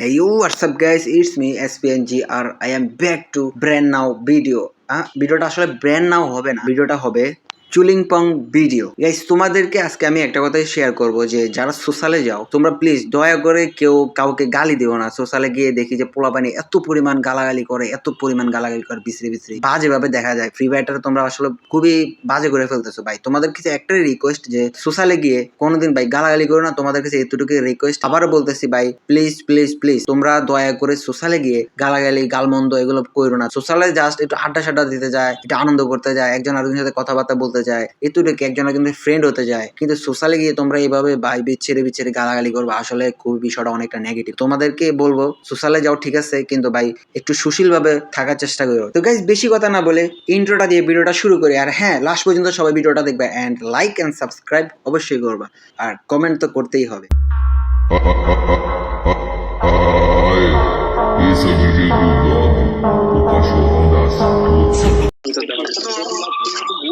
Hey you what's up guys? It's me SPNGR. I am back to brand now video. ভিডিওটা আসলে brand নাও হবে না ভিডিওটা হবে চুলিং পং ভিডিও। গাইস তোমাদেরকে আজকে আমি একটা কথাই শেয়ার করব যে, যারা সোশ্যালে যাও, তোমরা প্লিজ দয়া করে কেউ কাউকে গালি দিও না। সোশ্যালে গিয়ে দেখি যে, পোলাপানি এত পরিমাণ গালাগালি করে, এত পরিমাণ গালাগালি করে, বিশ্রি বিশ্রি। বাজে ভাবে দেখা যায়। ফ্রি ফায়ারটা তোমরা আসলে খুবই বাজে করে ফেলতেছো। ভাই তোমাদের কাছে একটাই রিকোয়েস্ট যে সোশ্যালে গিয়ে কোনোদিন ভাই গালাগালি করো না। তোমাদের কাছে এতটুকু রিকোয়েস্ট আবারও বলতেছি ভাই প্লিজ প্লিজ প্লিজ তোমরা দয়া করে সোশ্যালে গিয়ে গালাগালি, গালমন্দ এগুলো করো না। সোশ্যালে জাস্ট একটু আড্ডা সাড্ডা দিতে যায়, একটু আনন্দ করতে যায়, একজন আরেকজনের সাথে কথাবার্তা বলতে যায় এতটুকু একজন একজনের ফ্রেন্ড হতে যায় কিন্তু সোশ্যালে গিয়ে তোমরা এইভাবে ভাই বিচ্ছেরে বিচ্ছেরে গালাগালি করবে আসলে খুব বিষয়টা অনেকটা নেগেটিভ তোমাদেরকে বলব সোশ্যালে যাও ঠিক আছে কিন্তু ভাই একটু সুশীল ভাবে থাকার চেষ্টা করো তো গাইজ বেশি কথা না বলে ইন্ট্রোটা দিয়ে ভিডিওটা শুরু করি আর হ্যাঁ লাস্ট পর্যন্ত সবাই ভিডিওটা দেখবে অ্যান্ড লাইক অ্যান্ড সাবস্ক্রাইব অবশ্যই করবা আর কমেন্ট তো করতেই হবে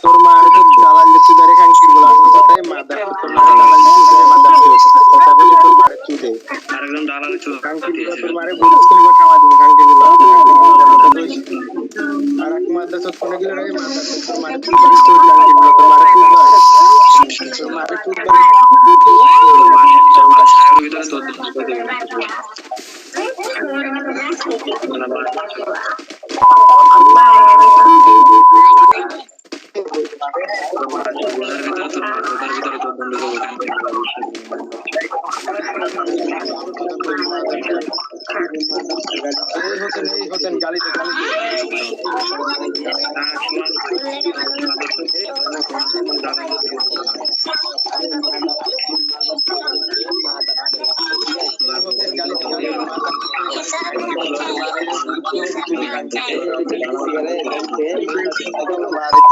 তোর মার দালাল জ্বালান ধরে খান কি বলা। আমার কথাই মাদার তোর মার দালাল দিচ্ছি ধরে মাদার কথা বলি তোর মারে চুদে আরেকজন দালাল ছিল খাঙ্কিরগুলো তোর মারে বলিস কিনবো খাওয়া দিবে খান কি বলা। আর এক মাদার তো কোনে গেলে মাদার তোর মারে তোর খাঙ্কিরগুলো তোর মারে চুদে তোর মারে তোমার তোমার ভিতরে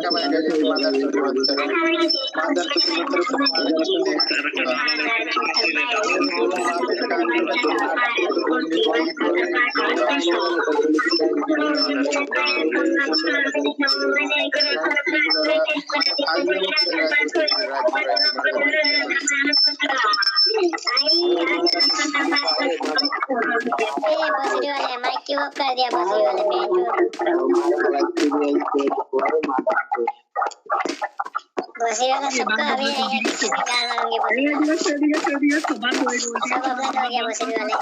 ప్రత్యేకమైన మా దగ్గరికి వచ్చారు మా దగ్గరికి बसरी वाले माइक की वो कर दिया बसरी वाले मैं जो बसरी वाला सबको अभी रहेगा किसी से गाल मारूंगी बसरी वाले सब अपना हो गया बसरी वाले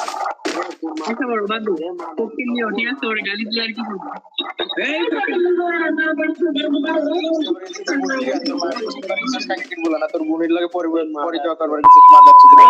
আচ্ছা বড় বাদু তোকে নিও ঠিক আছে ওর গালি দিয়ে আর কি করবো এই তোকে তোর বোনের লাগে পরিচয় করবার কিছু মাদার তোদের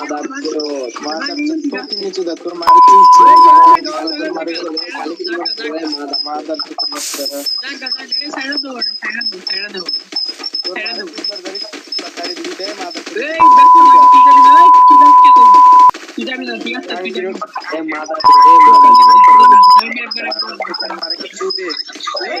আবার করো তোমার কাছে কত নিচে দা তোর মার কি মাদার তো তোমার জায়গা জায়গা সাইড দাও সাইড দাও সাইড দাও সাইড দাও সাইড দিতে মাদার এই ব্যক্তি ব্যক্তি ব্যক্তি কিটা না ঠিক আছে কিটা এই মাদার এই মাদার মার কি চুদে এই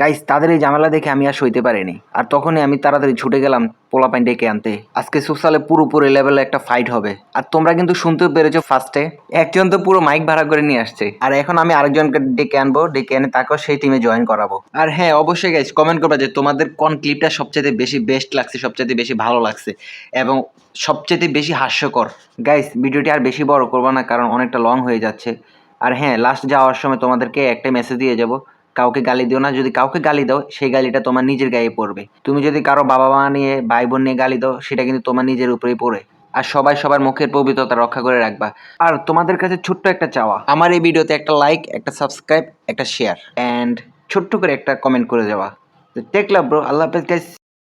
গাইস তাদের এই ঝামেলা দেখে আমি আর সইতে পারিনি। আর তখনই আমি তাড়াতাড়ি ছুটে গেলাম পোলা পাইন ডেকে আনতে। আজকে সুসালে পুরোপুরি লেভেলে একটা ফাইট হবে। আর তোমরা কিন্তু শুনতে পেরেছ ফার্স্টে একজন তো পুরো মাইক ভাড়া করে নিয়ে আসছে। আর এখন আমি আরেকজনকে ডেকে আনব, ডেকে এনে তাকেও সেই টিমে জয়েন করাবো। আর হ্যাঁ অবশ্যই গাইস কমেন্ট করবে যে তোমাদের কোন ক্লিপটা সবচেয়ে বেশি বেস্ট লাগছে সবচেয়ে বেশি ভালো লাগছে এবং সবচেয়ে বেশি হাস্যকর। গাইস ভিডিওটি আর বেশি বড় করব না, কারণ অনেকটা লং হয়ে যাচ্ছে। আর হ্যাঁ লাস্ট যাওয়ার সময় তোমাদেরকে একটা মেসেজ দিয়ে যাব। কাউকে গালি দিও না। যদি কাউকে গালি দাও, সেই গালিটা তোমার নিজের গায়ে পড়বে। তুমি যদি কারও বাবা মা নিয়ে ভাই বোন নিয়ে গালি দাও, সেটা কিন্তু তোমার নিজের উপরেই পড়ে। আর সবাই সবার মুখের পবিত্রতা রক্ষা করে রাখবা। আর তোমাদের কাছে ছোট্ট একটা চাওয়া। আমার এই ভিডিওতে একটা লাইক একটা সাবস্ক্রাইব একটা শেয়ার অ্যান্ড ছোট্ট করে একটা কমেন্ট করে দেওয়া। তো টেক ব্রো আল্লাহ হাফেজ